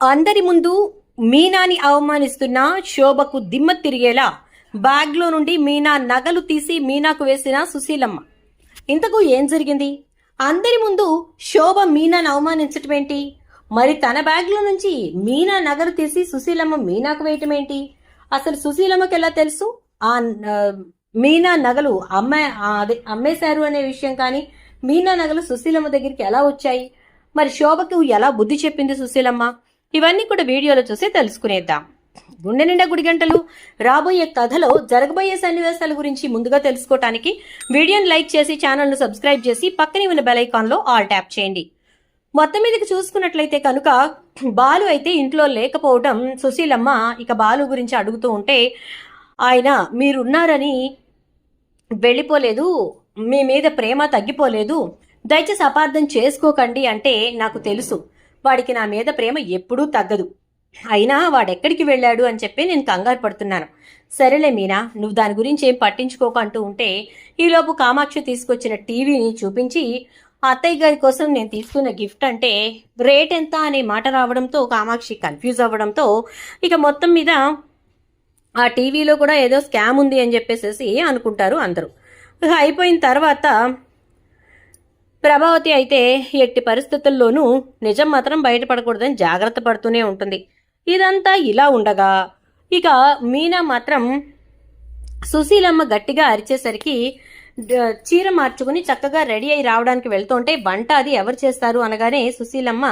అందరి ముందు మీనాని అవమానిస్తున్న శోభకు దిమ్మ తిరిగేలా బ్యాగ్లో నుండి మీనా నగలు తీసి మీనాకు వేసిన సుశీలమ్మ. ఇంతకు ఏం జరిగింది? అందరి ముందు శోభ మీనాను అవమానించటం ఏంటి? మరి తన బ్యాగ్లో నుంచి మీనా నగలు తీసి సుశీలమ్మ మీనాకు వేయటం ఏంటి? అసలు సుశీలమ్మకి ఎలా తెలుసు? ఆ మీనా నగలు అమ్మే అదే అమ్మేశారు అనే విషయం కానీ మీనా నగలు సుశీలమ్మ దగ్గరికి ఎలా వచ్చాయి? మరి శోభకు ఎలా బుద్ధి చెప్పింది సుశీలమ్మ? ఇవన్నీ కూడా వీడియోలో చూసి తెలుసుకునేద్దాం. గుండె నిండా గుడి గంటలు. రాబోయే కథలో జరగబోయే సన్నివేశాల గురించి ముందుగా తెలుసుకోవటానికి వీడియోని లైక్ చేసి ఛానల్ను సబ్స్క్రైబ్ చేసి పక్కనే ఉన్న బెల్ ఐకాన్లో ఆల్ ట్యాప్ చేయండి. మొత్తం మీదకి చూసుకున్నట్లయితే కనుక బాలు అయితే ఇంట్లో లేకపోవడం సుశీలమ్మ ఇక బాలు గురించి అడుగుతూ ఉంటే ఆయన మీరున్నారని వెళ్ళిపోలేదు. మీ మీద ప్రేమ తగ్గిపోలేదు. దయచేసి అపార్థం చేసుకోకండి అంటే నాకు తెలుసు. వాడికి నా మీద ప్రేమ ఎప్పుడూ తగ్గదు. అయినా వాడెక్కడికి వెళ్ళాడు అని చెప్పి నేను కంగారు పడుతున్నాను. సరేలే మీనా నువ్వు దాని గురించి ఏం పట్టించుకోక అంటూ ఉంటే ఈలోపు కామాక్షి తీసుకొచ్చిన టీవీని చూపించి అత్తయ్య గారి కోసం నేను తీసుకున్న గిఫ్ట్ అంటే రేట్ ఎంత? అనే మాట రావడంతో కామాక్షి కన్ఫ్యూజ్ అవ్వడంతో ఇక మొత్తం మీద ఆ టీవీలో కూడా ఏదో స్కామ్ ఉంది అని చెప్పేసి అనుకుంటారు అందరూ. అయిపోయిన తర్వాత ప్రభావతి అయితే ఎట్టి పరిస్థితుల్లోనూ నిజం మాత్రం బయటపడకూడదని జాగ్రత్త పడుతూనే ఉంటుంది. ఇదంతా ఇలా ఉండగా ఇక మీనా మాత్రం సుశీలమ్మ గట్టిగా అరిచేసరికి చీర మార్చుకుని చక్కగా రెడీ అయి రావడానికి వెళ్తుంటే వంట అది ఎవరు చేస్తారు? అనగానే సుశీలమ్మ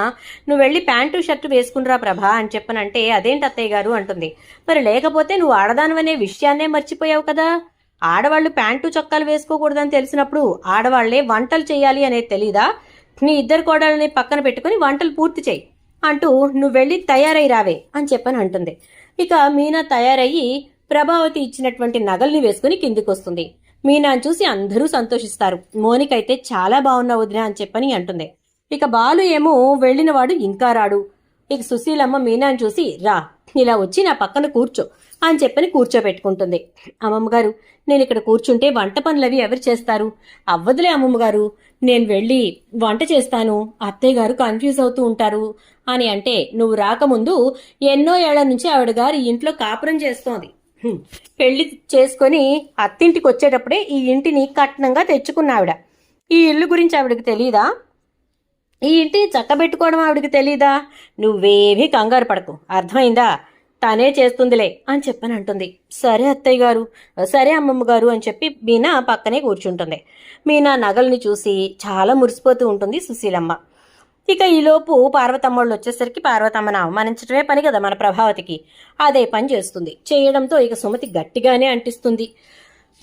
నువ్వు వెళ్ళి ప్యాంటు షర్టు వేసుకునిరా ప్రభా అని చెప్పనంటే అదేంటి అత్తయ్య గారు? అంటుంది. మరి లేకపోతే నువ్వు ఆడదానివనే విషయాన్నే మర్చిపోయావు కదా? ఆడవాళ్ళు ప్యాంటు చొక్కాలు వేసుకోకూడదని తెలిసినప్పుడు ఆడవాళ్ళే వంటలు చేయాలి అనేది తెలీదా? నీ ఇద్దరు కోడలని పక్కన పెట్టుకుని వంటలు పూర్తి చేయి అంటూ నువ్వు వెళ్ళి తయారై రావే అని చెప్పని అంటుంది. ఇక మీనా తయారయ్యి ప్రభావతి ఇచ్చినటువంటి నగల్ని వేసుకుని కిందికి వస్తుంది మీనాను చూసి అందరూ సంతోషిస్తారు. మోనికైతే చాలా బాగున్నా వదిన అని చెప్పని అంటుంది. ఇక బాలు ఏమో వెళ్ళినవాడు ఇంకా రాడు. ఇక సుశీలమ్మ మీనాను చూసి రా ఇలా వచ్చి నా పక్కన కూర్చో. అని చెప్పని కూర్చోబెట్టుకుంటుంది అమ్మమ్మగారు నేను ఇక్కడ కూర్చుంటే వంట పనులవి ఎవరు చేస్తారు? అవ్వదులే అమ్మమ్మగారు నేను వెళ్ళి వంట చేస్తాను. అత్తయ్య గారు కన్ఫ్యూజ్ అవుతూ ఉంటారు. అని అంటే నువ్వు రాకముందు ఎన్నో ఏళ్ళ నుంచి ఆవిడ గారు ఇంట్లో కాపురం చేస్తోంది. పెళ్ళి చేసుకొని అత్తింటికి వచ్చేటప్పుడే ఈ ఇంటిని కట్నంగా తెచ్చుకున్న ఆవిడ. ఈ ఇల్లు గురించి ఆవిడకి తెలియదా ఈ ఇంటిని చక్కబెట్టుకోవడం ఆవిడకి తెలీదా? నువ్వేమీ కంగారు పడకు. అర్థమైందా? తనే చేస్తుందిలే అని చెప్పని అంటుంది సరే అత్తయ్య గారు సరే అమ్మమ్మ గారు అని చెప్పి మీనా పక్కనే కూర్చుంటుంది. మీనా నగల్ని చూసి చాలా మురిసిపోతూ ఉంటుంది సుశీలమ్మ. ఇక ఈలోపు పార్వతమ్మళ్ళు వచ్చేసరికి పార్వతమ్మను అవమానించడమే పని కదా మన ప్రభావతికి. అదే పని చేస్తుంది. చేయడంతో ఇక సుమతి గట్టిగానే అంటిస్తుంది.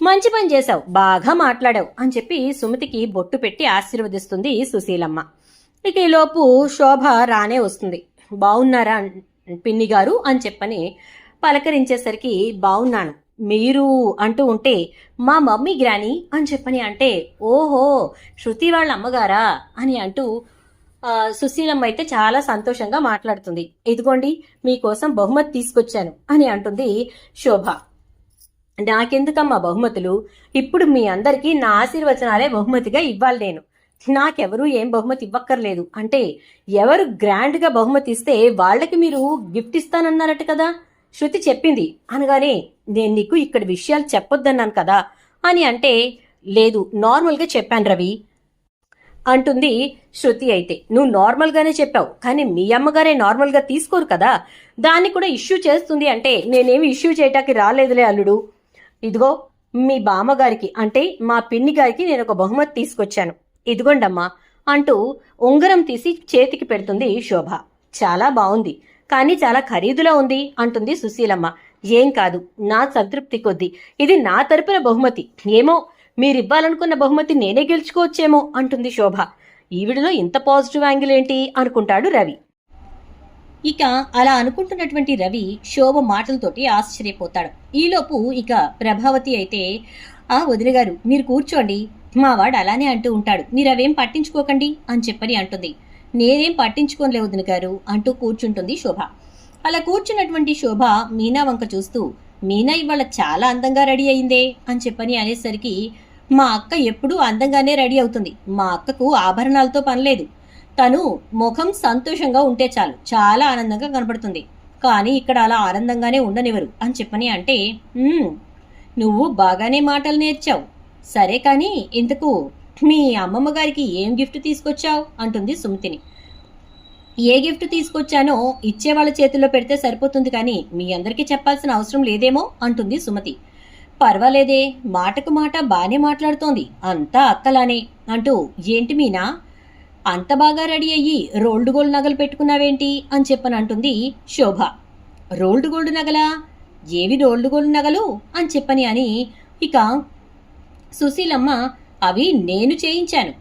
మంచి పని చేశావు బాగా మాట్లాడావు అని చెప్పి సుమతికి బొట్టు పెట్టి ఆశీర్వదిస్తుంది సుశీలమ్మ. ఇక ఈలోపు శోభ రానే వస్తుంది. బాగున్నారా పిన్ని గారు అని చెప్పని పలకరించేసరికి బాగున్నాను మీరు అంటూ ఉంటే మా మమ్మీ గ్రాని అని చెప్పని అంటే ఓహో శృతి వాళ్ళ అమ్మగారా అని అంటూ సుశీలమ్మ అయితే చాలా సంతోషంగా మాట్లాడుతుంది. ఇదిగోండి మీకోసం బహుమతి తీసుకొచ్చాను అని అంటుంది శోభ. నాకెందుకమ్మా బహుమతులు? ఇప్పుడు మీ అందరికీ నా ఆశీర్వచనాలే బహుమతిగా ఇవ్వాలి నేను. నాకెవరూ ఏం బహుమతి ఇవ్వక్కర్లేదు. అంటే ఎవరు గ్రాండ్గా బహుమతి ఇస్తే వాళ్ళకి మీరు గిఫ్ట్ ఇస్తానన్నారట కదా? శృతి చెప్పింది. అనగానే నేను నీకు ఇక్కడ విషయాలు చెప్పొద్దన్నాను కదా? అని అంటే లేదు నార్మల్గా చెప్పాను రవి. అంటుంది శృతి అయితే. నువ్వు నార్మల్గానే చెప్పావు కానీ మీ అమ్మగారే నార్మల్గా తీసుకోరు కదా? దాన్ని కూడా ఇష్యూ చేస్తుంది అంటే నేనేమి ఇష్యూ చేయటానికి రాలేదులే అల్లుడు. ఇదిగో మీ బామ్మగారికి అంటే మా పిన్ని గారికి నేను ఒక బహుమతి తీసుకొచ్చాను. ఇదిగోండమ్మా అంటూ ఉంగరం తీసి చేతికి పెడుతుంది శోభ. చాలా బాగుంది కానీ చాలా ఖరీదులో ఉంది అంటుంది సుశీలమ్మ. ఏం కాదు నా సంతృప్తి కొద్ది. ఇది నా తరపున బహుమతి. ఏమో మీరివ్వాలనుకున్న బహుమతి నేనే గెలుచుకోవచ్చేమో అంటుంది శోభ. ఈవిడలో ఇంత పాజిటివ్ యాంగిల్ ఏంటి అనుకుంటాడు రవి. ఇక అలా అనుకుంటున్నటువంటి రవి శోభ మాటలతోటి ఆశ్చర్యపోతాడు. ఈలోపు ఇక ప్రభావతి అయితే ఆ వదిలిగారు మీరు కూర్చోండి. మా వాడు అలానే అంటూ ఉంటాడు. మీరు అవేం పట్టించుకోకండి అని చెప్పని అంటుంది. నేనేం పట్టించుకోనులే వదిన గారు అంటూ కూర్చుంటుంది శోభ. అలా కూర్చున్నటువంటి శోభ మీనా వంక చూస్తూ మీనా ఇవాళ చాలా అందంగా రెడీ అయిందే అని చెప్పని అనేసరికి మా అక్క ఎప్పుడూ అందంగానే రెడీ అవుతుంది. మా అక్కకు ఆభరణాలతో పనిలేదు తను ముఖం సంతోషంగా ఉంటే చాలు. చాలా ఆనందంగా కనపడుతుంది. కానీ ఇక్కడ అలా ఆనందంగానే ఉండనివ్వరు అని చెప్పని అంటే నువ్వు బాగానే మాటలు నేర్చావు. సరే కానీ ఇంతకు మీ అమ్మమ్మ గారికి ఏం గిఫ్ట్ తీసుకొచ్చావు? అంటుంది సుమతిని. ఏ గిఫ్ట్ తీసుకొచ్చానో ఇచ్చే వాళ్ళ చేతుల్లో పెడితే సరిపోతుంది కానీ మీ అందరికీ చెప్పాల్సిన అవసరం లేదేమో? అంటుంది సుమతి. పర్వాలేదే మాటకు మాట బాగానే మాట్లాడుతోంది. అంతా అక్కలానే. అంటూ ఏంటి మీనా? అంత బాగా రెడీ అయ్యి రోల్డ్ గోల్డ్ నగలు పెట్టుకున్నావేంటి? అని చెప్పని అంటుంది శోభ. Rolled gold నగలా? ఏవి రోల్డ్ గోల్డ్ నగలు? అని చెప్పని అని ఇక సుశీలమ్మ అవి నేను చేయించాను.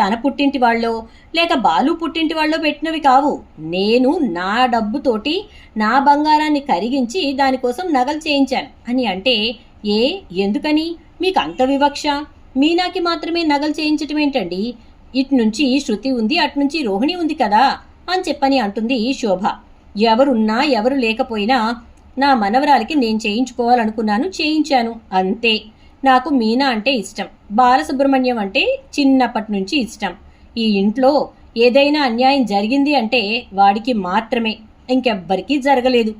తన పుట్టింటి వాళ్ళో లేక బాలు పుట్టింటి వాళ్ళో పెట్టినవి కావు. నేను నా డబ్బుతోటి నా బంగారాన్ని కరిగించి దానికోసం నగలు చేయించాను. అని అంటే ఏ ఎందుకని? మీకు అంత వివక్ష. మీనాకి మాత్రమే నగలు చేయించటం ఏంటండి ఇటు నుంచి శృతి ఉంది అటు నుంచి రోహిణి ఉంది కదా? అని చెప్పని అంటుంది శోభ. ఎవరున్నా ఎవరు లేకపోయినా నా మనవరాలికి నేను చేయించుకోవాలనుకున్నాను చేయించాను. అంతే. నాకు మీనా అంటే ఇష్టం. బాలసుబ్రహ్మణ్యం అంటే చిన్నప్పటి నుంచి ఇష్టం. ఈ ఇంట్లో ఏదైనా అన్యాయం జరిగింది అంటే వాడికి మాత్రమే ఇంకెవ్వరికీ జరగలేదు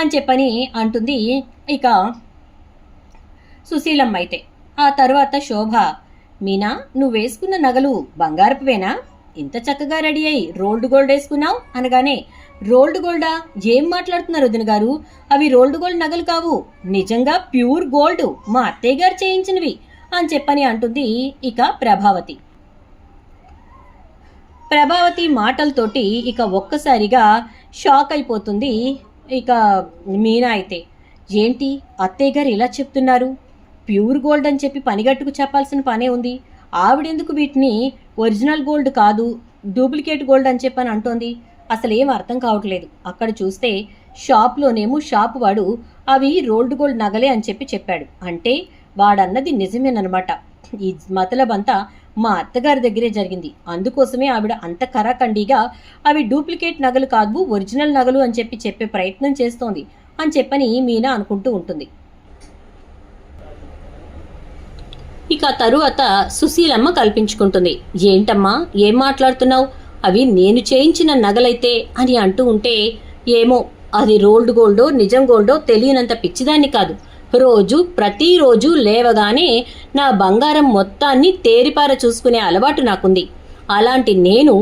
అని చెప్పని అంటుంది ఇక సుశీలమ్మ అయితే. ఆ తర్వాత శోభ మీనా నువ్వు వేసుకున్న నగలు బంగారపువేనా ఇంత చక్కగా రెడీ అయ్యి రోల్డ్ గోల్డ్ వేసుకున్నావు? అనగానే రోల్డ్ గోల్డా? ఏం మాట్లాడుతున్నారు వదిన గారు? అవి రోల్డ్ గోల్డ్ నగలు కావు. నిజంగా ప్యూర్ గోల్డ్. మా అత్తయ్య గారు చేయించినవి. అని చెప్పని అంటుంది ఇక ప్రభావతి. ప్రభావతి మాటలతోటి ఇక ఒక్కసారిగా షాక్ అయిపోతుంది ఇక మీనా అయితే. ఏంటి? అత్తయ్య గారు ఇలా చెప్తున్నారు? ప్యూర్ గోల్డ్ అని చెప్పి పనిగట్టుకు చెప్పాల్సిన పనే ఉంది. ఆవిడెందుకు వీటిని ఒరిజినల్ గోల్డ్ కాదు డూప్లికేట్ గోల్డ్ అని చెప్పని అంటోంది? అసలు ఏం అర్థం కావట్లేదు. అక్కడ చూస్తే షాప్లోనేమో షాప్ వాడు అవి రోల్డ్ గోల్డ్ నగలే అని చెప్పి చెప్పాడు. అంటే వాడన్నది నిజమేనమాట ఈ మతలబంతా మా అత్తగారి దగ్గరే జరిగింది. అందుకోసమే ఆవిడ అంత కరాఖండిగా అవి డూప్లికేట్ నగలు కాదు ఒరిజినల్ నగలు అని చెప్పి చెప్పే ప్రయత్నం చేస్తోంది అని చెప్పని మీనా అనుకుంటూ ఉంటుంది. ఇక తరువాత సుశీలమ్మ కల్పించుకుంటుంది. ఏంటమ్మా? ఏం మాట్లాడుతున్నావు? అవి నేను చేయించిన నగలైతే? అని అంటూ ఉంటే ఏమో అది రోల్డ్ గోల్డో నిజం గోల్డో తెలియనంత పిచ్చిదాన్ని కాదు. రోజు ప్రతిరోజు లేవగానే నా బంగారం మొత్తాన్ని తేరిపార చూసుకునే అలవాటు నాకుంది. అలాంటి నేను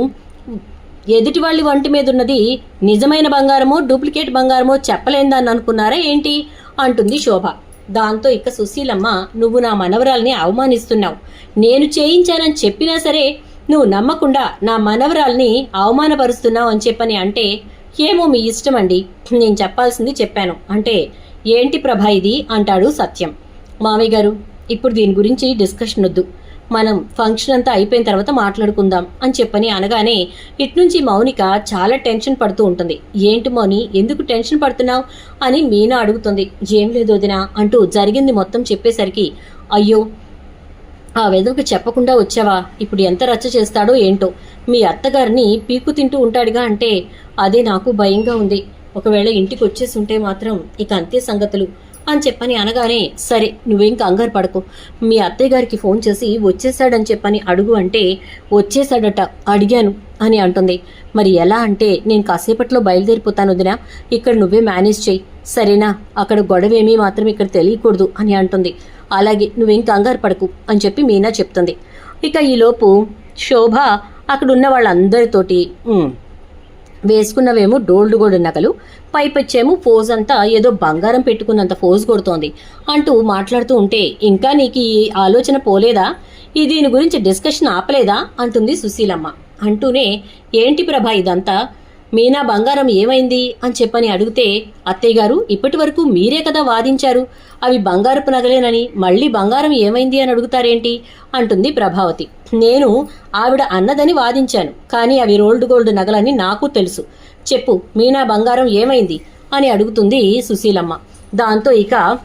ఎదుటి వాళ్ళ వంటి మీద ఉన్నది నిజమైన బంగారమో డూప్లికేట్ బంగారమో చెప్పలేందని అనుకున్నారా ఏంటి? అంటుంది శోభ. దాంతో ఇక సుశీలమ్మ నువ్వు నా మనవరాల్ని అవమానిస్తున్నావు. నేను చేయించానని చెప్పినా సరే నువ్వు నమ్మకుండా నా మనవరాల్ని అవమానపరుస్తున్నావు అని చెప్పని అంటే ఏమో మీ ఇష్టం అండి. నేను చెప్పాల్సింది చెప్పాను. అంటే ఏంటి ప్రభా ఇది? అంటాడు సత్యం. మామయ్య గారు ఇప్పుడు దీని గురించి డిస్కషన్ వద్దు. మనం ఫంక్షన్ అంతా అయిపోయిన తర్వాత మాట్లాడుకుందాం అని చెప్పని అనగానే ఇట్నుంచి మౌనిక చాలా టెన్షన్ పడుతూ ఉంటుంది. ఏంటి మౌని ఎందుకు టెన్షన్ పడుతున్నావు? అని మీనా అడుగుతుంది. ఏం లేదు వదినా అంటూ జరిగింది మొత్తం చెప్పేసరికి అయ్యో ఆ వెదవకి చెప్పకుండా వచ్చావా? ఇప్పుడు ఎంత రచ్చ చేస్తాడో ఏంటో? మీ అత్తగారిని పీకు తింటూ ఉంటాడుగా అంటే అదే నాకు భయంగా ఉంది. ఒకవేళ ఇంటికి వచ్చేసి ఉంటే మాత్రం ఇక అంతే సంగతులు. అని చెప్పని అనగానే సరే నువ్వేం కంగారు పడకు. మీ అత్తయ్య గారికి ఫోన్ చేసి వచ్చేసాడని చెప్పని అడుగు అంటే వచ్చేసాడట అడిగాను అని అంటుంది. మరి ఎలా అంటే నేను కాసేపట్లో బయలుదేరిపోతాను వదినా. ఇక్కడ నువ్వే మేనేజ్ చేయి సరేనా? అక్కడ గొడవేమీ మాత్రం ఇక్కడ తెలియకూడదు అని అంటుంది. అలాగే నువ్వేం కంగారు పడకు అని చెప్పి మీనా చెప్తుంది. ఇక ఈలోపు శోభ అక్కడ ఉన్న వాళ్ళందరితోటి వేసుకున్నవేమో డోల్డ్ గోల్డ్ నగలు పైపచ్చేమో ఫోజ్ అంతా ఏదో బంగారం పెట్టుకున్నంత ఫోజ్ కొడుతోంది అంటూ మాట్లాడుతూ ఉంటే ఇంకా నీకు ఈ ఆలోచన పోలేదా? ఈ దీని గురించి డిస్కషన్ ఆపలేదా? అంటుంది సుశీలమ్మ. అంటూనే ఏంటి ప్రభా ఇదంతా? మీనా బంగారం ఏమైంది అని చెప్పని అడిగితే అత్తయ్య గారు ఇప్పటి వరకు మీరే కదా వాదించారు. అవి బంగారపు నగలేనని మళ్ళీ బంగారం ఏమైంది అని అడుగుతారేంటి? అంటుంది ప్రభావతి. నేను ఆవిడ అన్నదని వాదించాను కానీ అవి రోల్డ్ గోల్డ్ నగలని నాకు తెలుసు. చెప్పు మీనా బంగారం ఏమైంది? అని అడుగుతుంది సుశీలమ్మ. దాంతో ఇక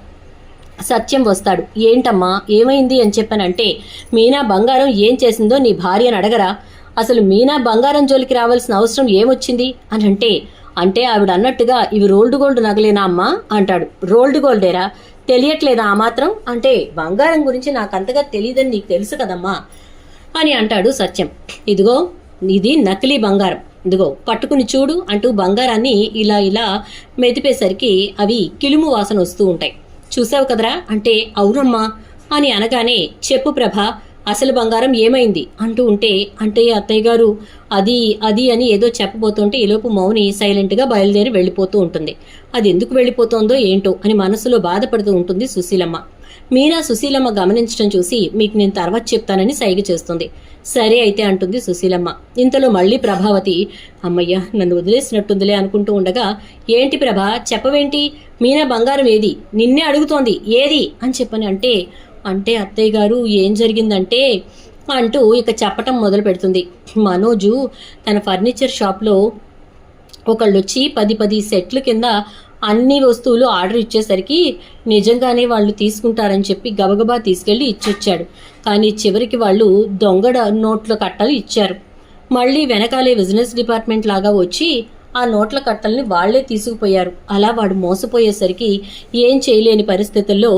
సత్యం వస్తాడు. ఏంటమ్మా ఏమైంది అని చెప్పనంటే మీనా బంగారం ఏం చేసిందో నీ భార్యను అడగరా. అసలు మీనా బంగారం జోలికి రావాల్సిన అవసరం ఏమొచ్చింది? అని అంటే అంటే ఆవిడ అన్నట్టుగా ఇవి రోల్డ్ గోల్డ్ నగలేనా అమ్మా? అంటాడు. రోల్డ్ గోల్డేరా? తెలియట్లేదా ఆ మాత్రం? అంటే బంగారం గురించి నాకు అంతగా తెలియదని నీకు తెలుసు కదమ్మా? అని అంటాడు సత్యం. ఇదిగో ఇది నకిలీ బంగారం. ఇదిగో పట్టుకుని చూడు అంటూ బంగారాన్ని ఇలా ఇలా మెదిపేసరికి అవి కిలుము వాసన వస్తూ ఉంటాయి. చూసావు కదరా? అంటే అవునమ్మా అని అనగానే చెప్పు ప్రభ అసలు బంగారం ఏమైంది? అంటూ ఉంటే అంటే అత్తయ్య గారు అది అది అని ఏదో చెప్పబోతుంటే ఈలోపు మౌని సైలెంట్గా బయలుదేరి వెళ్ళిపోతూ ఉంటుంది. అది ఎందుకు వెళ్ళిపోతోందో ఏంటో అని మనసులో బాధపడుతూ ఉంటుంది సుశీలమ్మ. మీనా సుశీలమ్మ గమనించడం చూసి మీకు నేను తర్వాత చెప్తానని సైగ చేస్తుంది. సరే అయితే అంటుంది సుశీలమ్మ. ఇంతలో మళ్ళీ ప్రభావతి అమ్మయ్య నన్ను వదిలేసినట్టుందిలే అనుకుంటూ ఉండగా ఏంటి ప్రభా చెప్పవేంటి? మీనా బంగారం ఏది? నిన్నే అడుగుతోంది. ఏది? అని చెప్పని అంటే అంటే అత్తయ్య గారు ఏం జరిగిందంటే అంటూ ఇక చెప్పటం మొదలు పెడుతుంది. మనోజు తన ఫర్నిచర్ షాప్లో ఒకళ్ళు వచ్చి పది పది సెట్లు కింద అన్ని వస్తువులు ఆర్డర్ ఇచ్చేసరికి నిజంగానే వాళ్ళు తీసుకుంటారని చెప్పి గబగబా తీసుకెళ్ళి ఇచ్చొచ్చాడు. కానీ చివరికి వాళ్ళు దొంగడ నోట్ల కట్టలు ఇచ్చారు. మళ్ళీ వెనకాలే బిజినెస్ డిపార్ట్మెంట్ లాగా వచ్చి ఆ నోట్ల కట్టల్ని వాళ్ళే తీసుకుపోయారు. అలా వాడు మోసపోయేసరికి ఏం చేయలేని పరిస్థితుల్లో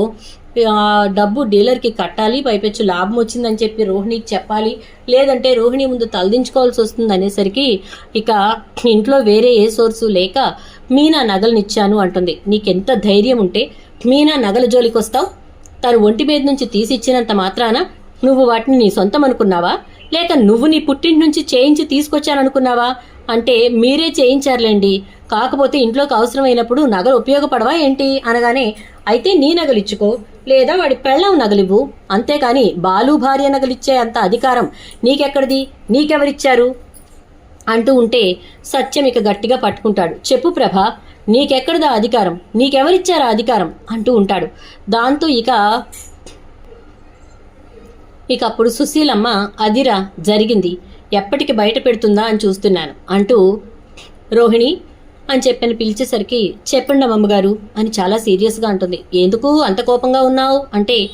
డబ్బు డీలర్కి కట్టాలి పైపెచ్చు లాభం వచ్చిందని చెప్పి రోహిణికి చెప్పాలి. లేదంటే రోహిణి ముందు తలదించుకోవాల్సి వస్తుంది అనేసరికి ఇక ఇంట్లో వేరే ఏ సోర్సు లేక మీనా నగలనిచ్చాను అంటుంది. నీకెంత ధైర్యం ఉంటే మీనా నగల జోలికి వస్తావు తను ఒంటి మీద నుంచి తీసిచ్చినంత మాత్రాన నువ్వు వాటిని నీ సొంతం అనుకున్నావా? లేక నువ్వు నీ పుట్టింటి నుంచి చేయించి తీసుకొచ్చాననుకున్నావా? అంటే మీరే చేయించారులేండి. కాకపోతే ఇంట్లోకి అవసరమైనప్పుడు నగలు ఉపయోగపడవా ఏంటి? అనగానే అయితే నీ నగలిచ్చుకో లేదా వాడి పెళ్ళం నగలివ్వు. అంతేకాని బాలు భార్య నగలిచ్చే అంత అధికారం నీకెక్కడిది? నీకెవరిచ్చారు? అంటూ ఉంటే సత్యం ఇక గట్టిగా పట్టుకుంటాడు. చెప్పు ప్రభ నీకెక్కడిదా అధికారం? నీకెవరిచ్చారా అధికారం? అంటూ ఉంటాడు. దాంతో ఇక ఇక అప్పుడు సుశీలమ్మ అదిరా జరిగింది. ఎప్పటికి బయట పెడుతుందా అని చూస్తున్నాను అంటూ రోహిణి అని చెప్పని పిలిచేసరికి చెప్పండి అమ్మగారు అని చాలా సీరియస్గా అంటుంది. ఎందుకు అంత కోపంగా ఉన్నావు? అంటే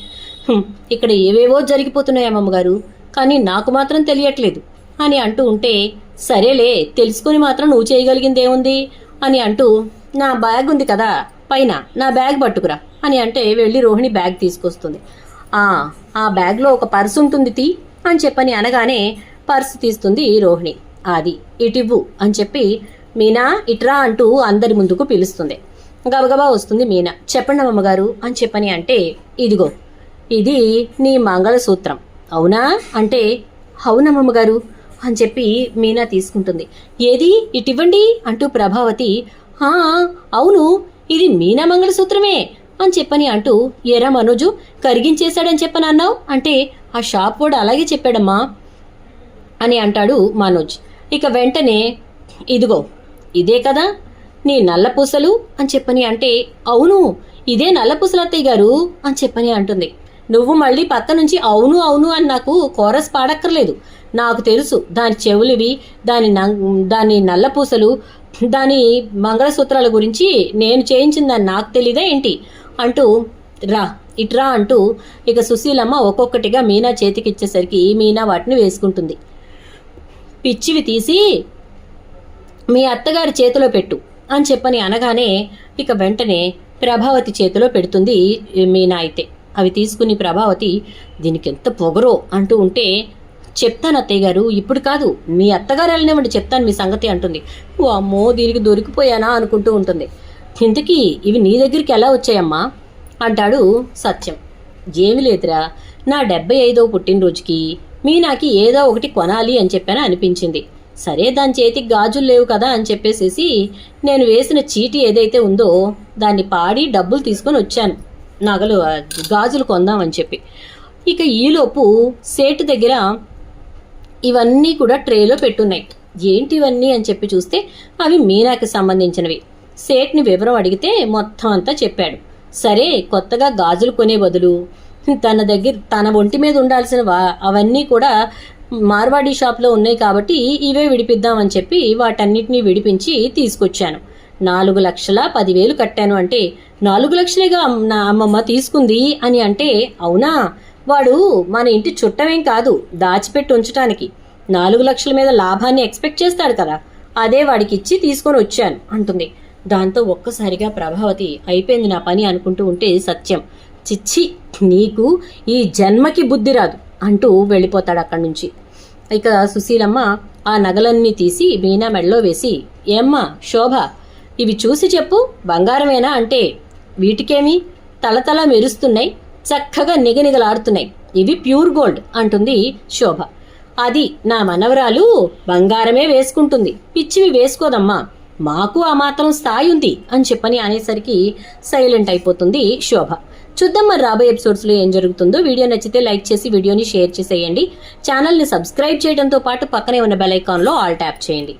ఇక్కడ ఏవేవో జరిగిపోతున్నాయి అమ్మగారు కానీ నాకు మాత్రం తెలియట్లేదు. అని అంటూ ఉంటే సరేలే తెలుసుకుని మాత్రం నువ్వు చేయగలిగిందేముంది? అని అంటూ నా బ్యాగ్ ఉంది కదా పైన నా బ్యాగ్ పట్టుకురా. అని అంటే వెళ్ళి రోహిణి బ్యాగ్ తీసుకొస్తుంది. ఆ బ్యాగ్లో ఒక పర్సు ఉంటుంది తీ అని చెప్పని అనగానే పర్సు తీస్తుంది రోహిణి. అది ఇటివ్వు అని చెప్పి మీనా ఇట్రా అంటూ అందరి ముందుకు పిలుస్తుంది. గబగబా వస్తుంది మీనా. చెప్పండి అమ్మగారు అని చెప్పని అంటే ఇదిగో ఇది నీ మంగళసూత్రం. అవునా? అంటే అవునమ్మగారు అని చెప్పి మీనా తీసుకుంటుంది. ఏది? ఇటివ్వండి అంటూ ప్రభావతి అవును ఇది మీనా మంగళసూత్రమే. అని చెప్పని అంటూ ఎరా మనోజు కరిగించేశాడని చెప్పనన్నావు? అంటే ఆ షాప్ వాడు అలాగే చెప్పాడమ్మా అని అంటాడు మనోజ్. ఇక వెంటనే ఇదిగో ఇదే కదా నీ నల్ల పూసలు అని చెప్పని అంటే అవును ఇదే నల్ల పూసలు అత్తయ్య గారు అని చెప్పని అంటుంది. నువ్వు మళ్ళీ పక్క నుంచి అవును అవును అని నాకు కోరస్ పాడక్కర్లేదు. నాకు తెలుసు దాని చెవులివి దాని దాని నల్ల పూసలు దాని మంగళసూత్రాల గురించి నేను చేయించిందని నాకు తెలీదా ఏంటి? అంటూ రా ఇట్రా అంటూ ఇక సుశీలమ్మ ఒక్కొక్కటిగా మీనా చేతికిచ్చేసరికి మీనా వాటిని వేసుకుంటుంది. పిచ్చివి తీసి మీ అత్తగారి చేతిలో పెట్టు అని చెప్పని అనగానే ఇక వెంటనే ప్రభావతి చేతిలో పెడుతుంది మీనా అయితే. అవి తీసుకుని ప్రభావతి దీనికి ఎంత పొగరో అంటూ ఉంటే చెప్తాను అత్తయ్య గారు ఇప్పుడు కాదు మీ అత్తగారు వెళ్ళనివ్వండి చెప్తాను మీ సంగతి అంటుంది. ఓ అమ్మో దీనికి దొరికిపోయానా అనుకుంటూ ఉంటుంది. ఇంతకీ ఇవి నీ దగ్గరికి ఎలా వచ్చాయమ్మా? అంటాడు సత్యం. ఏమి లేదురా నా డెబ్బై ఐదో పుట్టినరోజుకి మీనాకి ఏదో ఒకటి కొనాలి అని చెప్పాను అనిపించింది. సరే దాని చేతికి గాజులు లేవు కదా అని చెప్పేసేసి నేను వేసిన చీటీ ఏదైతే ఉందో దాన్ని పాడి డబ్బులు తీసుకొని వచ్చాను. నగలు గాజులు కొందామని చెప్పి. ఇక ఈలోపు సేటు దగ్గర ఇవన్నీ కూడా ట్రేలో పెట్టున్నాయి. ఏంటి ఇవన్నీ అని చెప్పి చూస్తే అవి మీనాకి సంబంధించినవి. సేట్ని వివరం అడిగితే మొత్తం అంతా చెప్పాడు. సరే కొత్తగా గాజులు కొనే బదులు తన దగ్గర తన ఒంటి మీద ఉండాల్సిన అవన్నీ కూడా మార్వాడీ షాప్లో ఉన్నాయి కాబట్టి ఇవే విడిపిద్దామని చెప్పి వాటన్నిటినీ విడిపించి తీసుకొచ్చాను. నాలుగు లక్షల పదివేలు కట్టాను అంటే నాలుగు లక్షలేగా నా అమ్మమ్మ తీసుకుంది అని అంటే అవునా? వాడు మన ఇంటి చుట్టమేం కాదు దాచిపెట్టి ఉంచటానికి. నాలుగు లక్షల మీద లాభాన్ని ఎక్స్పెక్ట్ చేస్తాడు కదా. అదే వాడికి ఇచ్చి తీసుకొని వచ్చాను అంటుంది. దాంతో ఒక్కసారిగా ప్రభావతి అయిపోయింది నా పని అనుకుంటూ ఉంటే సత్యం. చిచ్చి నీకు ఈ జన్మకి బుద్ధి రాదు అంటూ వెళ్ళిపోతాడు అక్కడి నుంచి. ఇక సుశీలమ్మ ఆ నగలన్నీ తీసి మీనా మెడలో వేసి ఏమ్మా శోభ ఇవి చూసి చెప్పు బంగారమేనా? అంటే వీటికేమి? తలతల మెరుస్తున్నాయి చక్కగా నిగనిగలాడుతున్నాయి. ఇవి ప్యూర్ గోల్డ్ అంటుంది శోభ. అది నా మనవరాలు బంగారమే వేసుకుంటుంది. పిచ్చివి వేసుకోదమ్మా. మాకు ఆ మాత్రం స్థాయి ఉంది అని చెప్పని అనేసరికి సైలెంట్ అయిపోతుంది శోభ. చూద్దాం మరి రాబోయే ఎపిసోడ్స్లో ఏం జరుగుతుందో. వీడియో నచ్చితే లైక్ చేసి వీడియోని షేర్ చేసేయండి. ఛానల్ని సబ్స్క్రైబ్ చేయడంతో పాటు పక్కనే ఉన్న బెల్ ఐకాన్లో ఆల్ ట్యాప్ చేయండి.